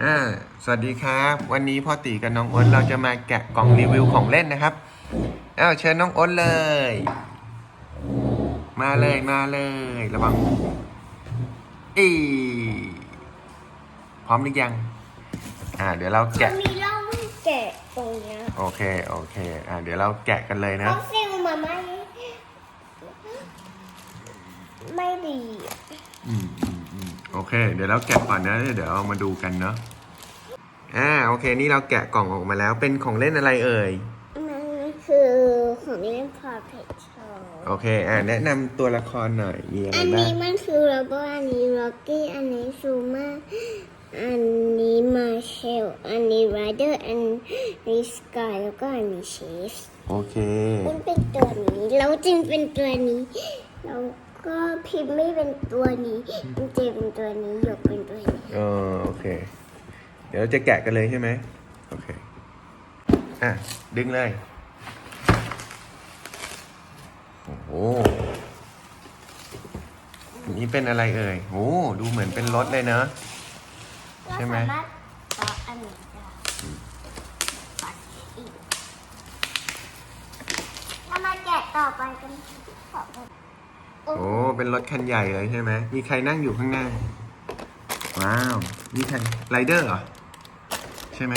อ่าสวัสดีครับ วันนี้พ่อตีกับน้องอ้นเราจะมาแกะกล่องรีวิวของเล่นนะครับอ้าวเชิญน้องอ้นเลย มาเลยมาเลยระวังอีพร้อมหรือยัง อ่า เดี๋ยวเราแกะมีร่องให้แกะตรงเนี้ยโอเคโอเค อ่าเดี๋ยวเราแกะกันเลยนะ เขาซิลมาไม่ ไม่ดี อืมอืมอืม โอเค เดี๋ยวเราแกะก่อนนะ เดี๋ยวเรามาดูกันเนาะอ่าโอเค นี่เราแกะกล่องออกมาแล้วเป็นของเล่นอะไรเอ่ย มันคือของเล่นพอเพชโชโอเค อ่าแนะนำตัวละครหน่อย มีอะไรอันบ้านี้งมันคือโรบอทอันนี้ร็อกกี้ อันนี้ซูมาอันนี้มาเชล อันนี้ไรเดอร์ อันนี้สกาย แล้วก็อันนี้เชฟโอเค มันเป็นตัวนี้ แล้วจริงเป็นตัวนี้ แล้ว ก็พิมพ์ไม่เป็นตัวนี้จริงเป็นตัวนี้หยกเป็นตัวนี้เออโอเค เดี๋ยวเราจะแกะกันเลยใช่ไหมโอเค อะ ดึงเลย โอ้โหอันนี้เป็นอะไรเอ่ยโอ้ดูเหมือนเป็นรถเลยเนอะใช่ไหมก็สารถต่ออันนี้ได้ปัดอีกเรามาแกะต่อไปกันขอบคุณ โอ้เป็นรถคันใหญ่เลยใช่ไหมมีใครนั่งอยู่ข้างหน้า ว้าวมีใครไรเดอร์เหรอ ใช่ไหม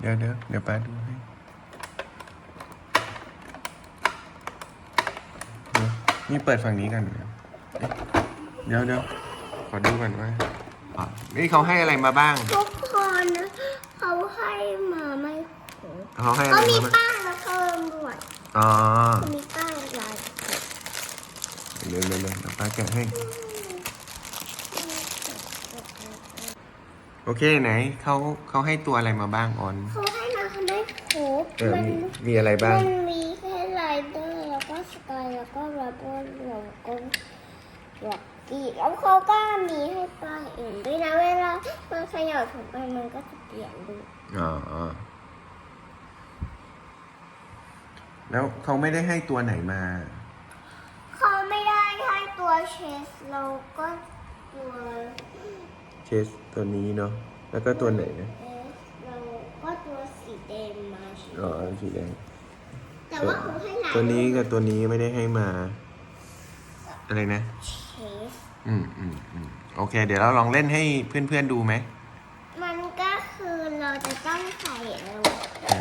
เดี๋ยวเดี๋ยวเดี๋ยวป้าดูให้เดี๋ยวนี่เปิดฝั่งนี้กันเดี๋ยวเอ๊ะเดี๋ยวเดี๋ยวขอดูก่อนว่านี่เขาให้อะไรมาบ้าง ทุกคนเขาให้มา เขาให้อะเขาไรมีมาบ้างป้ายมาเพิ่มด้วยอ๋อเขามีป้ายลายเร็วเร็วเร็วเดี๋ยวป้าแกะให้ โอเคไหนเขาเขาให้ตัวอะไรมาบ้างออนเขาให้มาไม่ครบเออมันมีมีอะไรบ้าง มันมีแค่ไรเดอร์แล้วก็สกายแล้วก็รับเบอร์แล้วก็ล็อกกี้แล้วเขาก็มีให้ป้ายอื่นด้วยนะเวลามันขยับถึงไปมันก็จะเปลี่ยนดูอ๋ออ๋อ แล้วเขาไม่ได้ให้ตัวไหนมา เขาไม่ได้ให้ตัวเชสแล้วก็ตัวเชสตัวนี้เนาะ แล้วก็ตัวไหนนะเอสแล้วก็ตัวสีแดงมาใช่อ๋อสีแดง แต่ว่าเขาให้หลายตัวนี้กับตัวนี้ไม่ได้ให้มา อะไรนะ เชสอืมอืมอืมโอเค เดี๋ยวเราลองเล่นให้เพื่อนๆดูไหมมันก็คือเราจะต้องใส่เอา อ่า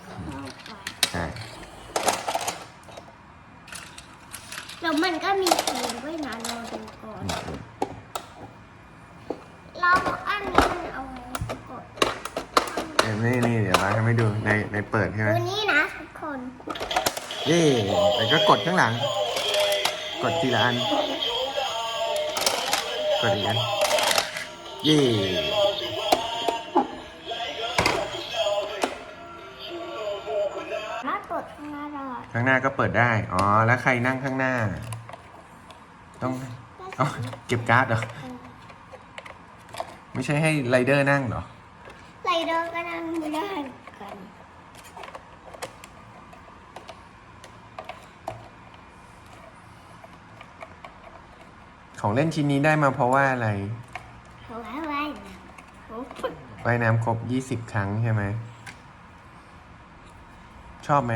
เข้าไป ใช่ แล้วมันก็มีเพลงด้วยนะเราดูก่อนอืมอืมเราอันนี้มันเอาไว้กดเอ้ยนี่นี่เดี๋ยวเราทำให้ดูในในเปิดใช่ไหมดูนี่นะทุกคนนี่แล้วก็กดข้างหลัง กดทีละอัน กดอีกอันเย่ ข้างหน้าก็เปิดได้ อ๋อ แล้วใครนั่งข้างหน้า ต้องเอ๋อเก็บการ์ดเหรอ ไม่ใช่ให้ไรเดอร์นั่งเหรอ ไรเดอร์ก็นั่งไม่ได้กันของเล่นชิ้นนี้ได้มาเพราะว่าอะไรเขาให้ไว้นะเขาฝึกว่ายน้ำครบ20ครั้งใช่ไหม ชอบไหม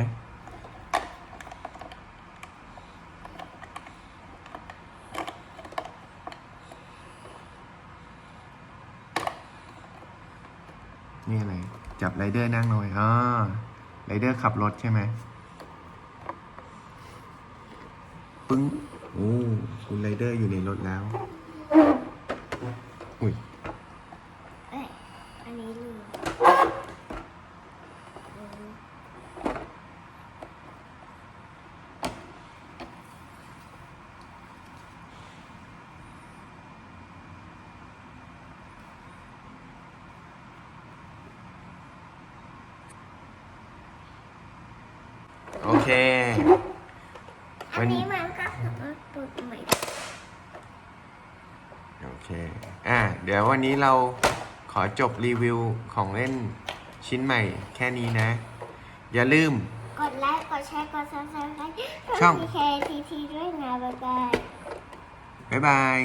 นี่อะไร จับไรเดอร์นั่งเลยอ๋อไรเดอร์ขับรถใช่ไหมปึ้ง โอ้ คุณไรเดอร์อยู่ในรถแล้ว อุ้ย เอ้ยอันนี้ลืมอืม โอเค อันนี้มันก็สามารถเปิดใหม่ได้โอเค อะ เดี๋ยววันนี้เราขอจบรีวิวของเล่นชิ้นใหม่แค่นี้นะ อย่าลืม กดไลค์ กดแชร์ กดซับสไครต์ช่องพีเคทีทีด้วยนะบ๊ายบาย บ๊ายบาย